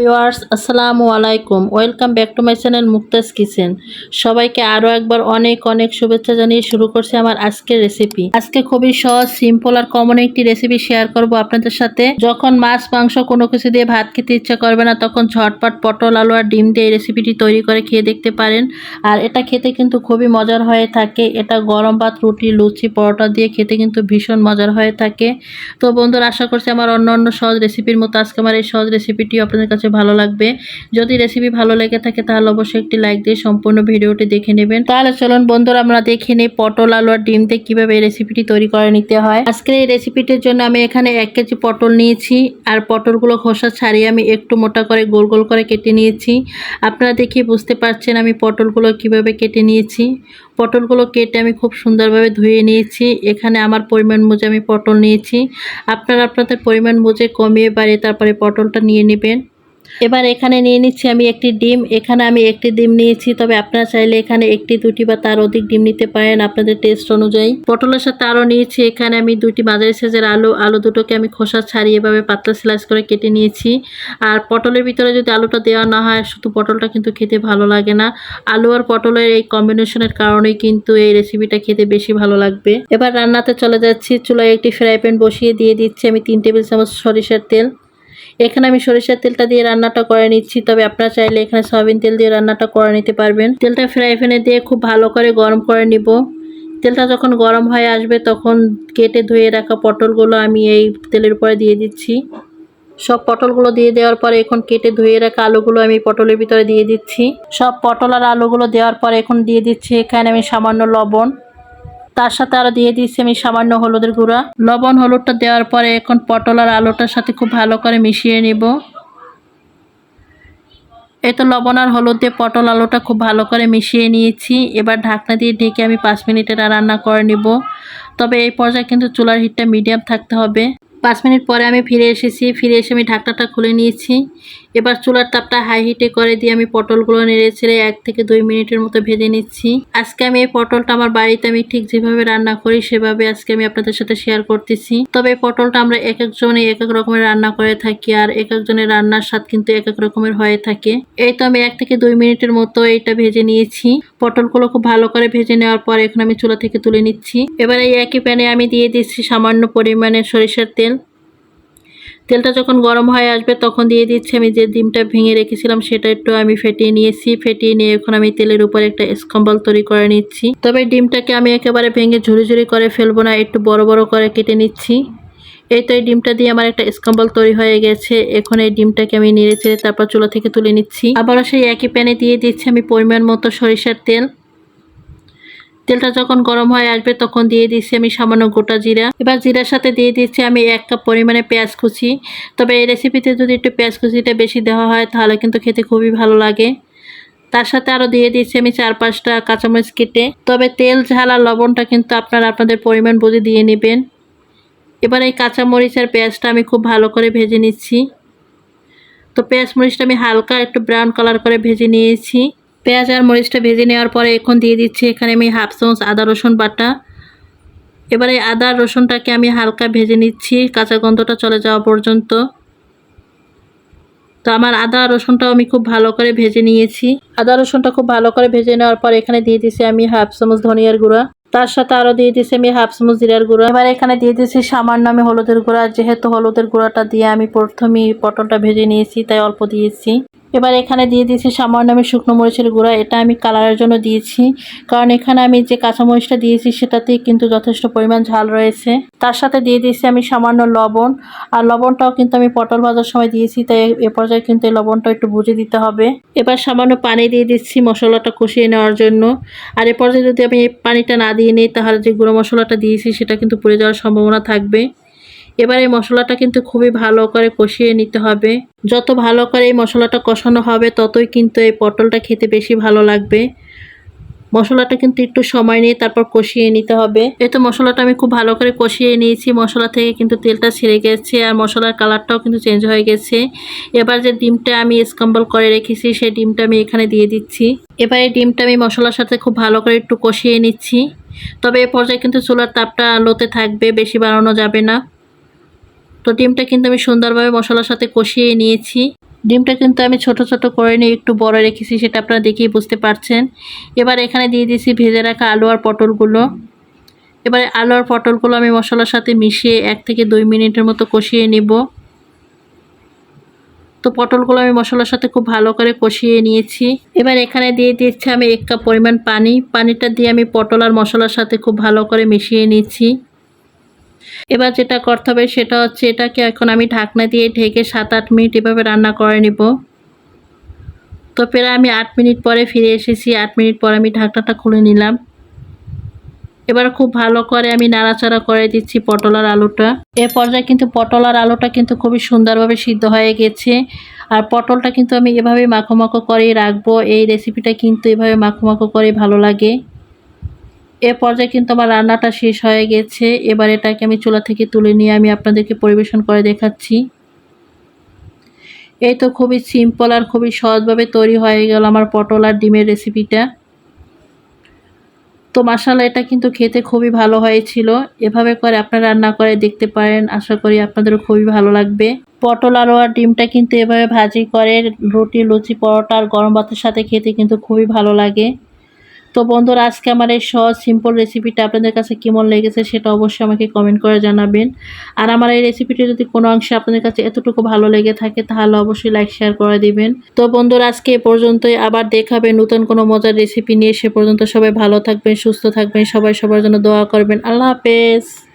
Viewers, আসসালামু আলাইকুম। Welcome back to my channel Muktaz kitchen. সবাইকে আরও একবার অনেক অনেক শুভেচ্ছা জানিয়ে শুরু করছি আমার আজকের রেসিপি আজকে খুবই সহজ সিম্পল আর কমন একটি রেসিপি শেয়ার করব আপনাদের সাথে। যখন মাছ, মাংস কোনো কিছু দিয়ে ভাত খেতে ইচ্ছা করবে না, তখন ঝটপট পটল, আলু আর ডিম দিয়ে এই রেসিপিটি তৈরি করে খেয়ে দেখতে পারেন। আর এটা খেতে কিন্তু খুবই মজার হয়ে থাকে। এটা গরম ভাত, রুটি, লুচি, পরোটা দিয়ে খেতে কিন্তু ভীষণ মজার হয়ে থাকে। তো বন্ধুরা, আশা করছি আমার অন্য অন্য সহজ রেসিপির মতো আজকে আমার এই সহজ রেসিপিটি আপনাদের কাছে ভালো লাগবে। যদি রেসিপি ভালো লেগে থাকে, তাহলে অবশ্যই একটি লাইক দিয়ে সম্পূর্ণ ভিডিওটি দেখে নেবেন। তাহলে চলুন বন্ধুরা, আমরা দেখে নিই পটল, আলু আর ডিম দিয়ে কীভাবে এই রেসিপিটি তৈরি করে নিতে হয়। আজকের এই রেসিপিটির জন্য আমি এখানে এক কেজি পটল নিয়েছি, আর পটলগুলো খোসা ছাড়িয়ে আমি একটু মোটা করে গোল গোল করে কেটে নিয়েছি। আপনারা দেখে বুঝতে পারছেন আমি পটলগুলো কীভাবে কেটে নিয়েছি। পটলগুলো কেটে আমি খুব সুন্দরভাবে ধুয়ে নিয়েছি। এখানে আমার পরিমাণ বুঝে আমি পটল নিয়েছি। আপনারা আপনাদের পরিমাণ বুঝে কমিয়ে বাড়িয়ে তারপরে পটলটা নিয়ে নেবেন। এবার এখানে নিয়ে নিচ্ছি আমি একটি ডিম। এখানে আমি একটি ডিম নিয়েছি, তবে আপনারা চাইলে এখানে একটি, দুটি বা তার অধিক ডিম নিতে পারেন আপনাদের টেস্ট অনুযায়ী। পটলের সাথে আরও নিয়েছি, এখানে আমি দুটি মাঝারি সাইজের আলু আলু দুটোকে আমি খোসা ছাড়িয়ে এভাবে পাতলা স্লাইস করে কেটে নিয়েছি। আর পটলের ভিতরে যদি আলুটা দেওয়া না হয়, শুধু পটলটা কিন্তু খেতে ভালো লাগে না। আলু আর পটলের এই কম্বিনেশনের কারণেই কিন্তু এই রেসিপিটা খেতে বেশি ভালো লাগবে। এবার রান্নাতে চলে যাচ্ছি। চুলায় একটি ফ্রাই প্যান বসিয়ে দিয়ে দিচ্ছি। আমি তিন টেবিল চামচ সরিষার তেল। এখানে আমি সরিষার তেলটা দিয়ে রান্নাটা করে নিচ্ছি, তবে আপনারা চাইলে এখানে সয়াবিন তেল দিয়ে রান্নাটা করে নিতে পারবেন। তেলটা ফ্রাই প্যানে দিয়ে খুব ভালো করে গরম করে নিব। তেলটা যখন গরম হয়ে আসবে, তখন কেটে ধুয়ে রাখা পটলগুলো আমি এই তেলের উপরে দিয়ে দিচ্ছি। সব পটলগুলো দিয়ে দেওয়ার পরে এখন কেটে ধুয়ে রাখা আলুগুলো আমি পটলের ভিতরে দিয়ে দিচ্ছি। সব পটল আর আলুগুলো দেওয়ার পরে এখন দিয়ে দিচ্ছি এখানে আমি সামান্য লবণ। তার সাথে আরও দিয়ে দিয়েছি আমি সামান্য হলুদের গুঁড়া। লবণ হলুদটা দেওয়ার পরে এখন পটল আর আলুটার সাথে খুব ভালো করে মিশিয়ে নিব। এই তো লবণ আর হলুদ দিয়ে পটল আলুটা খুব ভালো করে মিশিয়ে নিয়েছি। এবার ঢাকনা দিয়ে ঢেকে আমি পাঁচ মিনিটের রান্না করে নিব। তবে এই পর্যায়ে কিন্তু চুলার হিটটা মিডিয়াম থাকতে হবে। পাঁচ মিনিট পরে আমি ফিরে এসেছি। ফিরে এসে আমি ঢাকনাটা খুলে নিয়েছি। এবার চুলার তাপটা হাই হিটে করে দিয়ে আমি পটলগুলো নেড়ে ছেড়ে এক থেকে দুই মিনিটের মতো ভেজে নিচ্ছি। আজকে আমি এই পটলটা আমার বাড়িতে আমি ঠিক যেভাবে রান্না করি, সেভাবে আজকে আমি আপনাদের সাথে শেয়ার করতেছি। তবে পটলটা আমরা এক একজনে এক এক রকমের রান্না করে থাকি আর এক একজনের রান্নার স্বাদ কিন্তু এক এক রকমের হয়ে থাকে। এই তো আমি এক থেকে দুই মিনিটের মতো এইটা ভেজে নিয়েছি। পটলগুলো খুব ভালো করে ভেজে নেওয়ার পর এখন আমি চুলা থেকে তুলে নিচ্ছি। এবার এই একই প্যানে আমি দিয়ে দিচ্ছি সামান্য পরিমাণে সরিষার তেল। তেলটা যখন গরম হয়ে আসবে, তখন দিয়ে দিচ্ছি আমি যে ডিমটা ভেঙে রেখেছিলাম, সেটা একটু আমি ফেটিয়ে নিয়েছি। ফেটিয়ে নিয়ে এখন আমি তেলের উপর একটা স্কম্বল তৈরি করে নিচ্ছি। তবে ডিমটাকে আমি একেবারে ভেঙে ঝুড়ি ঝুড়ি করে ফেলব না, একটু বড় বড় করে কেটে নিচ্ছি। এই তো এই ডিমটা দিয়ে আমার একটা স্কম্বল তৈরি হয়ে গেছে। এখন এই ডিমটাকে আমি নেড়ে চেড়ে তারপর চুলা থেকে তুলে নিচ্ছি। আবারও সেই একই প্যানে দিয়ে দিচ্ছি আমি পরিমাণ মতো সরিষার তেল। তেলটা যখন গরম হয়ে আসবে, তখন দিয়ে দিচ্ছি আমি সামান্য গোটা জিরা। এবার জিরার সাথে দিয়ে দিচ্ছি আমি এক কাপ পরিমাণে পেঁয়াজ কুচি। তবে এই রেসিপিতে যদি একটু পেঁয়াজ কুচিটা বেশি দেওয়া হয়, তাহলে কিন্তু খেতে খুবই ভালো লাগে। তার সাথে আরও দিয়ে দিচ্ছি আমি চার পাঁচটা কাঁচামরিচ কেটে। তবে তেল, ঝাল আর লবণটা কিন্তু আপনারা আপনাদের পরিমাণ বুঝে দিয়ে নেবেন। এবার এই কাঁচামরিচ আর পেঁয়াজটা আমি খুব ভালো করে ভেজে নিচ্ছি। তো পেঁয়াজ মরিচটা আমি হালকা একটু ব্রাউন কালার করে ভেজে নিয়েছি। পেঁয়াজ আর মরিচটা ভেজে নেওয়ার পরে এখন দিয়ে দিচ্ছি এখানে আমি হাফ চামচ আদা রসুন বাটা। এবারে আদা রসুনটাকে আমি হালকা ভেজে নিচ্ছি, কাঁচা গন্ধটা চলে যাওয়া পর্যন্ত। তো আমার আদা রসুনটাও আমি খুব ভালো করে ভেজে নিয়েছি। আদা রসুনটা খুব ভালো করে ভেজে নেওয়ার পর এখানে দিয়ে দিচ্ছি আমি হাফ চামচ ধনিয়ার গুঁড়া। তার সাথে আরও দিয়ে দিচ্ছি আমি হাফ চামচ জিরার গুঁড়া। এবার এখানে দিয়ে দিচ্ছি সামান্য আমি হলুদের গুঁড়া। যেহেতু হলুদের গুঁড়াটা দিয়ে আমি প্রথমেই পটলটা ভেজে নিয়েছি, তাই অল্প দিয়েছি। এবার এখানে দিয়ে দিয়েছি সামান্য আমি শুকনো মরিচের গুঁড়া, এটা আমি কালারের জন্য দিয়েছি। কারণ এখানে আমি যে কাঁচামরিচটা দিয়েছি সেটাতেই কিন্তু যথেষ্ট পরিমাণ ঝাল রয়েছে। তার সাথে দিয়ে দিয়েছি আমি সামান্য লবণ, আর লবণটাও কিন্তু আমি পটল ভাজার সময় দিয়েছি, তাই এ পর্যায়ে কিন্তু এই লবণটা একটু বুঝে দিতে হবে। এবার সামান্য পানি দিয়ে দিচ্ছি মশলাটা কষিয়ে নেওয়ার জন্য। আর এ পর্যায়ে যদি আমি পানিটা না দিয়ে নিই, তাহলে যে গুঁড়ো মশলাটা দিয়েছি সেটা কিন্তু পুড়ে যাওয়ার সম্ভাবনা থাকবে। এবার এই মশলাটা কিন্তু খুবই ভালো করে কষিয়ে নিতে হবে। যত ভালো করে এই মশলাটা কষানো হবে, ততই কিন্তু এই পটলটা খেতে বেশি ভালো লাগবে। মশলাটা কিন্তু একটু সময় নিয়ে তারপর কষিয়ে নিতে হবে। এই তো মশলাটা আমি খুব ভালো করে কষিয়ে নিয়েছি। মশলা থেকে কিন্তু তেলটা ছেড়ে গেছে আর মশলার কালারটাও কিন্তু চেঞ্জ হয়ে গেছে। এবার যে ডিমটা আমি স্কম্বল করে রেখেছি, সেই ডিমটা আমি এখানে দিয়ে দিচ্ছি। এবার এই ডিমটা আমি মশলার সাথে খুব ভালো করে একটু কষিয়ে নিচ্ছি। তবে এ পর্যায়ে কিন্তু চুলার তাপটা লোতে থাকবে, বেশি বাড়ানো যাবে না। তো ডিমটা কিন্তু আমি সুন্দরভাবে মশলার সাথে কষিয়ে নিয়েছি। ডিমটা কিন্তু আমি ছোট ছোট করে নিয়ে একটু বড় রেখেছি, সেটা আপনারা দেখেই বুঝতে পারছেন। এবার এখানে দিয়ে দিয়েছি ভেজে রাখা আলু আর পটলগুলো। এবারে আলু আর পটলগুলো আমি মশলার সাথে মিশিয়ে এক থেকে দুই মিনিটের মতো কষিয়ে নিব। তো পটলগুলো আমি মশলার সাথে খুব ভালো করে কষিয়ে নিয়েছি। এবার এখানে দিয়ে দিচ্ছি আমি এক কাপ পরিমাণ পানি। পানিটা দিয়ে আমি পটল আর মশলার সাথে খুব ভালো করে মিশিয়ে নিচ্ছি। এবার যেটা করতে হবে সেটা হচ্ছে এটাকে এখন আমি ঢাকনা দিয়ে ঢেকে সাত আট মিনিট এভাবে রান্না করে নিব। তো প্রায় আমি আট মিনিট পরে ফিরে এসেছি, আট মিনিট পর আমি ঢাকনাটা খুলে নিলাম। এবার খুব ভালো করে আমি নাড়াচাড়া করে দিচ্ছি পটল আর আলুটা। এ পর্যায়ে কিন্তু পটল আর আলুটা কিন্তু খুবই সুন্দরভাবে সিদ্ধ হয়ে গেছে। আর পটলটা কিন্তু আমি এভাবে মাখো মাখো করেই রাখব। এই রেসিপিটা কিন্তু এভাবে মাখো মাখো করে ভালো লাগে। এ পর্যায়ে কিন্তু আমার রান্নাটা শেষ হয়ে গেছে। এবার এটাকে আমি চুলা থেকে তুলে নিয়ে আমি আপনাদেরকে পরিবেশন করে দেখাচ্ছি। এই তো খুবই সিম্পল আর খুবই সহজভাবে তৈরি হয়ে গেল আমার পটল আর ডিমের রেসিপিটা তো মাসালা এটা কিন্তু খেতে খুবই ভালো হয়েছিল। এভাবে করে আপনারা রান্না করে দেখতে পারেন। আশা করি আপনাদেরও খুবই ভালো লাগবে। পটল আলু আর ডিমটা কিন্তু এভাবে ভাজি করে রুটি, লুচি, পরোটা আর গরম ভাতের সাথে খেতে কিন্তু খুবই ভালো লাগে। তো বন্ধুরা, আজকে আমার এই সহজ সিম্পল রেসিপিটা আপনাদের কাছে কেমন লেগেছে সেটা অবশ্যই আমাকে কমেন্ট করে জানাবেন। আর আমার এই রেসিপিটি যদি কোনো অংশে আপনাদের কাছে এতটুকু ভালো লেগে থাকে, তাহলে অবশ্যই লাইক শেয়ার করে দিবেন। তো বন্ধুরা, আজকে এ পর্যন্তই। আবার দেখাবে নতুন কোনো মজার রেসিপি নিয়ে। সে পর্যন্ত সবাই ভালো থাকবেন, সুস্থ থাকবেন। সবাই সবার জন্য দোয়া করবেন। আল্লাহ হাফেজ।